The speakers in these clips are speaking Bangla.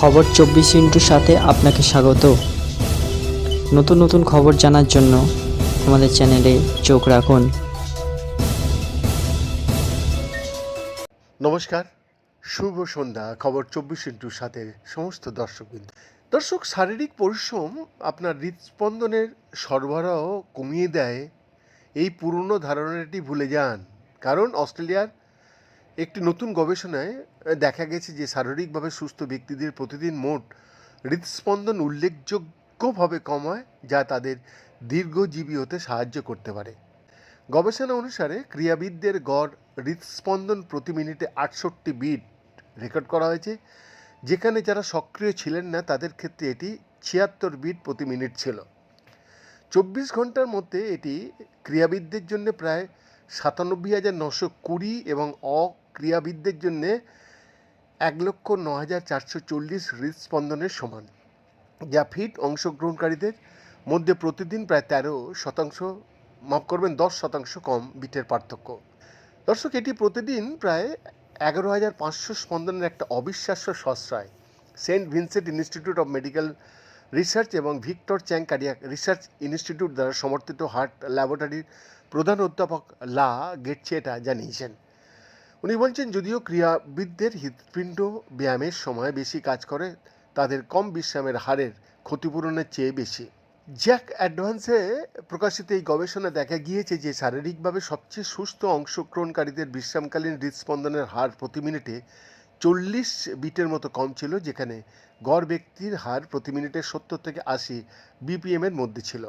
খবর চব্বিশ ইন্টুর সাথে আপনাকে স্বাগত। নতুন নতুন খবর জানার জন্য আমাদের চ্যানেলে চোখ রাখুন। নমস্কার, শুভ সন্ধ্যা, খবর চব্বিশ ইন্টুর সাথে সমস্ত দর্শকবৃন্দ। দর্শক, শারীরিক পরিশ্রম আপনার হৃদস্পন্দনের সরবরাহ কমিয়ে দেয়। এই পুরনো ধারণাটি ভুলে যান। কারণ অস্ট্রেলিয়ার একটি নতুন গবেষণায় দেখা গেছে যে শারীরিকভাবে সুস্থ ব্যক্তিদের প্রতিদিন মোট হৃদস্পন্দন উল্লেখযোগ্যভাবে কমায় যা তাদের দীর্ঘজীবী হতে সাহায্য করতে পারে। গবেষণা অনুসারে ক্রীড়াবিদদের গড় হৃদস্পন্দন প্রতি মিনিটে আটষট্টি বিট রেকর্ড করা হয়েছে, যেখানে যারা সক্রিয় ছিলেন না, তাদের ক্ষেত্রে এটি ছিয়াত্তর বিট প্রতি মিনিট ছিল। চব্বিশ ঘণ্টার মধ্যে এটি ক্রীড়াবিদদের জন্য প্রায় সাতানব্বই হাজার নশো কুড়ি এবং অক্রীড়াবিদদের জন্য এক লক্ষ ন হাজার চারশো চল্লিশ হৃদস্পন্দনের সমান, যা ফিট অংশগ্রহণকারীদের মধ্যে প্রতিদিন প্রায় তেরো শতাংশ, মাফ করবেন, দশ শতাংশ কম বিটের পার্থক্য। দর্শক, এটি প্রতিদিন প্রায় এগারো হাজার পাঁচশো স্পন্দনের একটা অবিশ্বাস্য সশ্রয়। Saint Vincent institute of medical research এবং Victor Chang cardiac research institute দ্বারা সমর্থিত হার্ট ল্যাবরেটরির প্রধান অধ্যাপক লা গেটছে এটা জানিয়েছেন। উনি বলছেন, যদিও ক্রীড়াবিদদের হৃৎপিণ্ড ব্যায়ামের সময় বেশি কাজ করে, তাদের কম বিশ্রামের হারের ক্ষতিপূরণের চেয়ে বেশি। জ্যাক অ্যাডভান্সে প্রকাশিত এই গবেষণা দেখা গিয়েছে যে, শারীরিকভাবে সবচেয়ে সুস্থ অংশগ্রহণকারীদের বিশ্রামকালীন হৃদস্পন্দনের হার প্রতি মিনিটে চল্লিশ বিটের মতো কম ছিল, যেখানে গড় ব্যক্তির হার প্রতি মিনিটে সত্তর থেকে আশি বিপিএমের মধ্যে ছিল।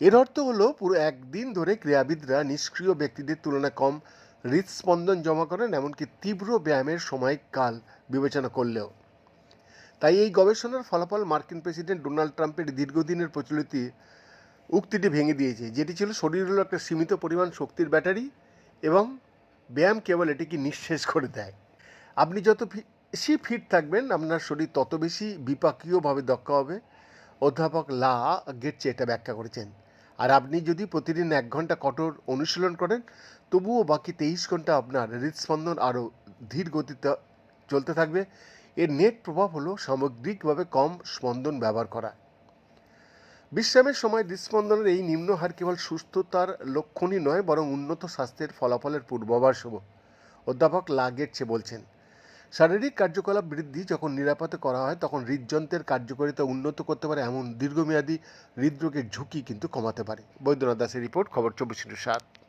এর অর্থ হলো, পুরো একদিন ধরে ক্রীড়াবিদরা নিষ্ক্রিয় ব্যক্তিদের তুলনায় কম হৃদস্পন্দন জমা করেন, এমনকি তীব্র ব্যায়ামের সময়কাল বিবেচনা করলেও। তাই এই গবেষণার ফলাফল মার্কিন প্রেসিডেন্ট ডোনাল্ড ট্রাম্পের দীর্ঘদিনের প্রচলিত উক্তিটি ভেঙে দিয়েছে, যেটি ছিল শরীর হলো একটা সীমিত পরিমাণ শক্তির ব্যাটারি এবং ব্যায়াম কেবল এটিকে নিঃশেষ করে দেয়। আপনি যত বেশি ফিট থাকবেন, আপনার শরীর তত বেশি বিপাকীয়ভাবে দক্ষ হবে। অধ্যাপক লা গেটছে এটা ব্যাখ্যা করেছেন। আর আপনি যদি প্রতিদিন এক ঘণ্টা কঠোর অনুশীলন করেন, তবুও বাকি তেইশ ঘণ্টা আপনার হৃদস্পন্দন আরও ধীর গতিতে চলতে থাকবে। এর নেট প্রভাব হলো সামগ্রিকভাবে কম স্পন্দন ব্যবহার করা। বিশ্রামের সময় হৃদস্পন্দনের এই নিম্ন হার কেবল সুস্থতার লক্ষণই নয়, বরং উন্নত স্বাস্থ্যের ফলাফলের পূর্বাভাস হব অধ্যাপক লাগেটছে বলছেন শারীরিক কার্যকলাপ বৃদ্ধি যখন নিরাপদে করা হয়, তখন হৃদযন্ত্রের কার্যকারিতা উন্নত করতে পারে। এমন দীর্ঘমেয়াদী হৃদরোগের ঝুঁকি কিন্তু কমাতে পারে। বৈদ্যনাথ দাসের রিপোর্ট, খবর চব্বিশ সাত।